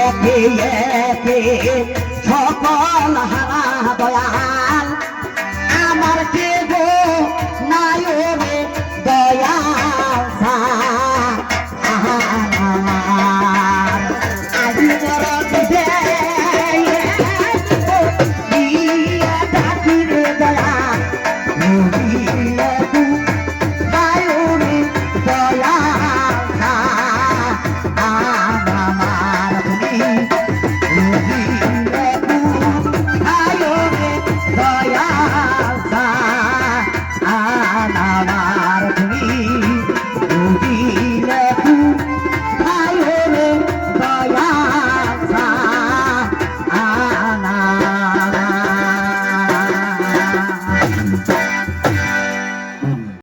একে একে সকল হারা দয়া